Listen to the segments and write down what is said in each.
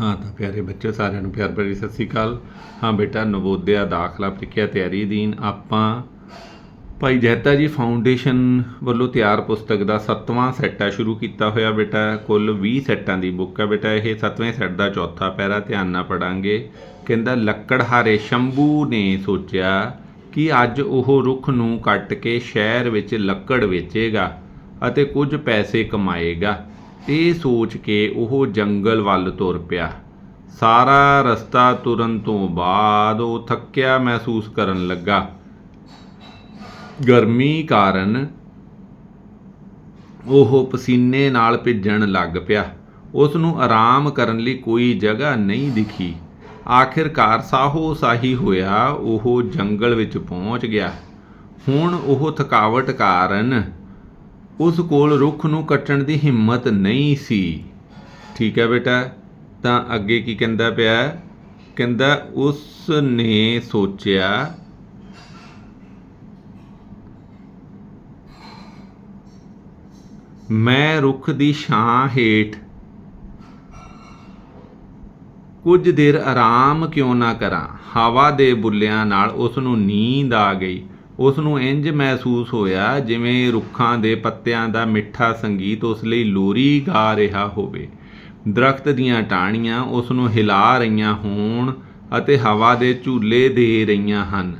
ਹਾਂ ਤਾਂ ਪਿਆਰੇ ਬੱਚੇ, ਸਾਰਿਆਂ ਨੂੰ ਪਿਆਰ ਭਰੀ ਸਤਿ ਸ੍ਰੀ ਅਕਾਲ। ਹਾਂ ਬੇਟਾ, ਨਵੋਦਿਆ ਦਾਖਲਾ ਪ੍ਰੀਖਿਆ ਤਿਆਰੀ ਅਧੀਨ ਆਪਾਂ ਭਾਈ ਜੈਤਾ ਜੀ ਫਾਊਂਡੇਸ਼ਨ ਵੱਲੋਂ ਤਿਆਰ ਪੁਸਤਕ ਦਾ 7ਵਾਂ ਸੈੱਟ ਆ, ਸ਼ੁਰੂ ਕੀਤਾ ਹੋਇਆ ਬੇਟਾ। ਕੁੱਲ 20 ਸੈੱਟਾਂ ਦੀ ਬੁੱਕ ਆ ਬੇਟਾ ਇਹ। 7ਵੇਂ ਸੈੱਟ ਦਾ ਚੌਥਾ ਪੈਰਾ, ਧਿਆਨ ਨਾਲ ਪੜਾਂਗੇ ਕਹਿੰਦਾ ਲੱਕੜਹਾਰੇ ਸ਼ੰਭੂ ਨੇ ਸੋਚਿਆ ਕਿ ਅੱਜ ਉਹ ਰੁੱਖ ਨੂੰ ਕੱਟ ਕੇ ਸ਼ਹਿਰ ਵਿੱਚ ਲੱਕੜ ਵੇਚੇਗਾ ਅਤੇ ਕੁਝ ਪੈਸੇ ਕਮਾਏਗਾ। ਇਹ ਸੋਚ ਕੇ ਉਹ ਜੰਗਲ ਵੱਲ ਤੁਰ ਪਿਆ। ਸਾਰਾ ਰਸਤਾ ਤੁਰਨ ਤੋਂ ਬਾਅਦ ਉਹ ਥੱਕਿਆ ਮਹਿਸੂਸ ਕਰਨ ਲੱਗਾ। ਗਰਮੀ ਕਾਰਨ ਉਹ ਪਸੀਨੇ ਨਾਲ ਭਿੱਜਣ ਲੱਗ ਪਿਆ। ਉਸ ਨੂੰ ਆਰਾਮ ਕਰਨ ਲਈ ਕੋਈ ਜਗ੍ਹਾ ਨਹੀਂ ਦਿਖੀ। ਆਖਿਰਕਾਰ ਸਾਹੋ ਸਾਹੀ ਹੋਇਆ ਉਹ ਜੰਗਲ ਵਿੱਚ ਪਹੁੰਚ ਗਿਆ। ਹੁਣ ਉਹ ਥਕਾਵਟ ਕਾਰਨ ਉਸ ਕੋਲ ਰੁੱਖ ਨੂੰ ਕੱਟਣ ਦੀ ਹਿੰਮਤ ਨਹੀਂ ਸੀ। ਠੀਕ ਹੈ ਬੇਟਾ, ਤਾਂ ਅੱਗੇ ਕੀ ਕਹਿੰਦਾ ਪਿਆ? ਕਹਿੰਦਾ ਉਸ ਨੇ ਸੋਚਿਆ ਮੈਂ ਰੁੱਖ ਦੀ ਛਾਂ ਹੇਠ ਕੁਝ ਦੇਰ ਆਰਾਮ ਕਿਉਂ ਨਾ ਕਰਾਂ। ਹਵਾ ਦੇ ਬੁੱਲਿਆਂ ਨਾਲ ਉਸ ਨੂੰ ਨੀਂਦ ਆ ਗਈ। ਉਸ ਨੂੰ ਇੰਜ ਮਹਿਸੂਸ ਹੋਇਆ ਜਿਵੇਂ ਰੁੱਖਾਂ ਦੇ ਪੱਤਿਆਂ ਦਾ ਮਿੱਠਾ ਸੰਗੀਤ ਉਸ ਲਈ ਲੋਰੀ ਗਾ ਰਿਹਾ ਹੋਵੇ। ਦਰਖਤ ਦੀਆਂ ਟਾਹਣੀਆਂ ਉਸ ਨੂੰ ਹਿਲਾ ਰਹੀਆਂ ਹੋਣ ਅਤੇ ਹਵਾ ਦੇ ਝੂਲੇ ਦੇ ਰਹੀਆਂ ਹਨ।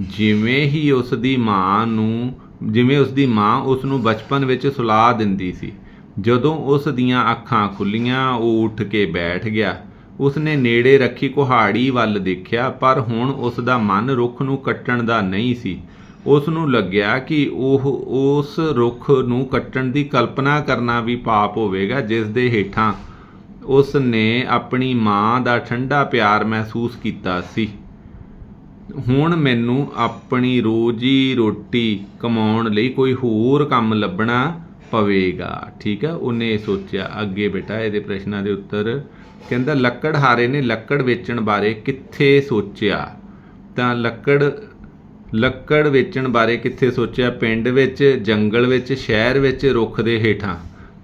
ਜਿਵੇਂ ਹੀ ਉਸ ਦੀ ਮਾਂ ਨੂੰ, ਜਿਵੇਂ ਉਸ ਦੀ ਮਾਂ ਉਸ ਨੂੰ ਬਚਪਨ ਵਿੱਚ ਸੁਲਾ ਦਿੰਦੀ ਸੀ, ਜਦੋਂ ਉਸ ਦੀਆਂ ਅੱਖਾਂ ਖੁੱਲੀਆਂ, ਉਹ ਉੱਠ ਕੇ ਬੈਠ ਗਿਆ। ਉਸਨੇ ਨੇੜੇ ਰੱਖੀ ਕੁਹਾੜੀ ਵੱਲ ਦੇਖਿਆ, ਪਰ ਹੁਣ ਉਸ ਦਾ ਮਨ ਰੁੱਖ ਨੂੰ ਕੱਟਣ ਦਾ ਨਹੀਂ ਸੀ। ਉਸ ਨੂੰ ਲੱਗਿਆ ਕਿ ਉਹ ਉਸ ਰੁੱਖ ਨੂੰ ਕੱਟਣ ਦੀ ਕਲਪਨਾ ਕਰਨਾ ਵੀ ਪਾਪ ਹੋਵੇਗਾ, ਜਿਸ ਦੇ ਹੇਠਾਂ ਉਸ ਨੇ ਆਪਣੀ ਮਾਂ ਦਾ ਠੰਡਾ ਪਿਆਰ ਮਹਿਸੂਸ ਕੀਤਾ ਸੀ। ਹੁਣ ਮੈਨੂੰ ਆਪਣੀ ਰੋਜੀ ਰੋਟੀ ਕਮਾਉਣ ਲਈ ਕੋਈ ਹੋਰ ਕੰਮ ਲੱਭਣਾ ਪਵੇਗਾ। ਠੀਕ ਹੈ ਉਹਨੇ ਇਹ ਸੋਚਿਆ, ਅੱਗੇ ਬੇਟਾ, ਇਹਦੇ ਪ੍ਰਸ਼ਨਾਂ ਦੇ ਉੱਤਰ। ਕਹਿੰਦਾ ਲੱਕੜਹਾਰੇ ਨੇ ਲੱਕੜ ਵੇਚਣ ਬਾਰੇ ਕਿੱਥੇ ਸੋਚਿਆ? ਤਾਂ ਲੱਕੜ ਲੱਕੜ ਵੇਚਣ ਬਾਰੇ ਕਿੱਥੇ ਸੋਚਿਆ? ਪਿੰਡ ਵਿੱਚ, ਜੰਗਲ ਵਿੱਚ, ਸ਼ਹਿਰ ਵਿੱਚ ਰੁੱਖ ਦੇ ਹੇਠਾਂ।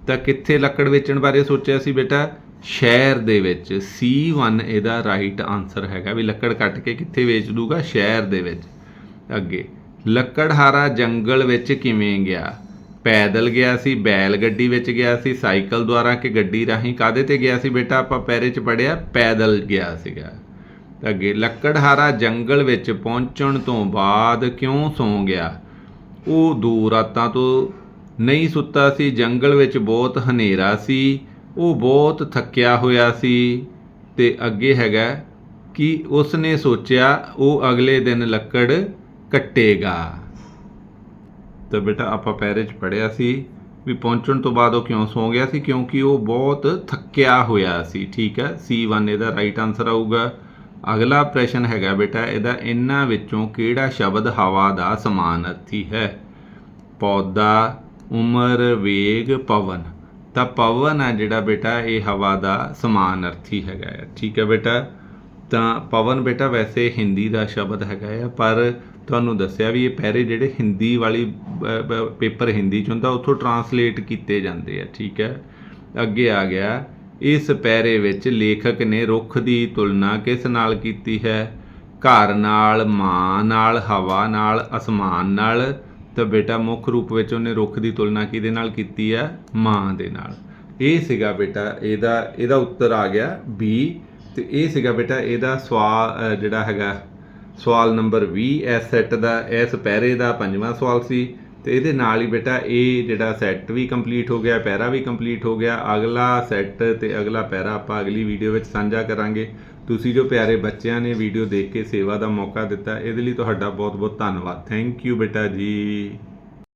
ਤਾਂ ਕਿੱਥੇ ਲੱਕੜ ਵੇਚਣ ਬਾਰੇ ਸੋਚਿਆ ਸੀ ਬੇਟਾ? ਸ਼ਹਿਰ ਦੇ ਵਿੱਚ। C1 ਇਹਦਾ ਰਾਈਟ ਆਨਸਰ ਹੈਗਾ ਵੀ ਲੱਕੜ ਕੱਟ ਕੇ ਕਿੱਥੇ ਵੇਚ ਦੂਗਾ? ਸ਼ਹਿਰ ਦੇ ਵਿੱਚ। ਅੱਗੇ। ਲੱਕੜਹਾਰਾ ਜੰਗਲ ਵਿੱਚ ਕਿਵੇਂ ਗਿਆ? ਪੈਦਲ ਗਿਆ ਸੀ, ਬੈਲ ਗੱਡੀ ਵਿੱਚ ਗਿਆ ਸੀ, ਸਾਈਕਲ ਦੁਆਰਾ ਕਿ ਗੱਡੀ ਰਾਹੀਂ ਕਾਦੇ ਤੇ ਗਿਆ ਸੀ ਬੇਟਾ? ਆਪਾਂ ਪੈਰੇ 'ਚ ਪੜਿਆ ਪੈਦਲ ਗਿਆ ਸੀਗਾ। ਅੱਗੇ ਲੱਕੜਹਾਰਾ ਜੰਗਲ ਵਿੱਚ ਪਹੁੰਚਣ ਤੋਂ ਬਾਅਦ ਕਿਉਂ ਸੌਂ ਗਿਆ? ਉਹ ਦੋ ਰਾਤਾਂ ਤੋਂ ਨਹੀਂ ਸੁੱਤਾ ਸੀ, ਜੰਗਲ ਵਿੱਚ ਬਹੁਤ ਹਨੇਰਾ ਸੀ, ਉਹ ਬਹੁਤ ਥੱਕਿਆ ਹੋਇਆ ਸੀ। ਤੇ ਅੱਗੇ ਹੈਗਾ ਕਿ ਉਸ ਨੇ ਸੋਚਿਆ, ਉਹ ਅਗਲੇ ਦਿਨ ਲੱਕੜ ਕੱਟੇਗਾ। ਤਾਂ ਬੇਟਾ ਆਪਾਂ ਪੈਰੇ 'ਚ ਪੜਿਆ ਸੀ ਵੀ ਪਹੁੰਚਣ ਤੋਂ ਬਾਅਦ ਉਹ ਕਿਉਂ ਸੌਂ ਗਿਆ ਸੀ? ਕਿਉਂਕਿ ਉਹ ਬਹੁਤ ਥੱਕਿਆ ਹੋਇਆ ਸੀ, ਠੀਕ ਹੈ? C1 ਇਹਦਾ ਰਾਈਟ ਆਨਸਰ ਆਊਗਾ। ਅਗਲਾ ਪ੍ਰਸ਼ਨ ਹੈਗਾ ਬੇਟਾ, ਇਹਦਾ ਇਹਨਾਂ ਵਿੱਚੋਂ ਕਿਹੜਾ ਸ਼ਬਦ ਹਵਾ ਦਾ ਸਮਾਨਾਰਥੀ ਹੈ? ਪੌਦਾ, ਉਮਰ, ਵੇਗ, ਪਵਨ। ਤਾਂ ਪਵਨ ਆ ਜਿਹੜਾ ਬੇਟਾ, ਇਹ ਹਵਾ ਦਾ ਸਮਾਨਾਰਥੀ ਹੈਗਾ ਹੈ। ਠੀਕ ਹੈ ਬੇਟਾ? ਤਾਂ ਪਵਨ ਬੇਟਾ ਵੈਸੇ ਹਿੰਦੀ ਦਾ ਸ਼ਬਦ ਹੈਗਾ ਆ, ਪਰ ਤੁਹਾਨੂੰ ਦੱਸਿਆ ਵੀ ਇਹ ਪਹਿਰੇ ਜਿਹੜੇ ਹਿੰਦੀ ਵਾਲੀ ਪੇਪਰ ਹਿੰਦੀ ਚ ਹੁੰਦਾ, ਉੱਥੋਂ ਟਰਾਂਸਲੇਟ ਕੀਤੇ ਜਾਂਦੇ ਆ, ਠੀਕ ਹੈ? ਅੱਗੇ ਆ ਗਿਆ, ਇਸ ਪੈਰੇ ਵਿੱਚ ਲੇਖਕ ਨੇ ਰੁੱਖ ਦੀ ਤੁਲਨਾ ਕਿਸ ਨਾਲ ਕੀਤੀ ਹੈ? ਘਰ ਨਾਲ, ਮਾਂ ਨਾਲ, ਹਵਾ ਨਾਲ, ਅਸਮਾਨ ਨਾਲ। ਤਾਂ ਬੇਟਾ ਮੁੱਖ ਰੂਪ ਵਿੱਚ ਉਹਨੇ ਰੁੱਖ ਦੀ ਤੁਲਨਾ ਕਿਹਦੇ ਨਾਲ ਕੀਤੀ ਹੈ? ਮਾਂ ਦੇ ਨਾਲ। ਇਹ ਸੀਗਾ ਬੇਟਾ, ਇਹਦਾ ਇਹਦਾ ਉੱਤਰ ਆ ਗਿਆ, ਬੀ ਤੇ ਇਹ ਸੀਗਾ ਬੇਟਾ, ਇਹਦਾ ਸਵਾਲ ਜਿਹੜਾ ਹੈਗਾ, ਸਵਾਲ ਨੰਬਰ 20 ਇਸ ਸੈੱਟ ਦਾ ਇਸ ਪੈਰੇ ਦਾ ਪੰਜਵਾਂ ਸਵਾਲ ਸੀ ਤੇ ਇਹਦੇ ਨਾਲ ਹੀ ਬੇਟਾ, ਇਹ ਜਿਹੜਾ ਸੈੱਟ ਵੀ ਕੰਪਲੀਟ ਹੋ ਗਿਆ ਪੈਰਾ ਵੀ ਕੰਪਲੀਟ ਹੋ ਗਿਆ, ਅਗਲਾ ਸੈੱਟ ਤੇ ਅਗਲਾ ਪੈਰਾ ਆਪਾਂ ਅਗਲੀ ਵੀਡੀਓ ਵਿੱਚ ਸਾਂਝਾ ਕਰਾਂਗੇ। ਤੁਸੀਂ ਜੋ ਪਿਆਰੇ ਬੱਚਿਆਂ ਨੇ ਵੀਡੀਓ ਦੇਖ ਕੇ ਸੇਵਾ ਦਾ ਮੌਕਾ ਦਿੱਤਾ, ਇਹਦੇ ਲਈ ਤੁਹਾਡਾ ਬਹੁਤ ਬਹੁਤ ਧੰਨਵਾਦ। ਥੈਂਕ ਯੂ ਬੇਟਾ ਜੀ।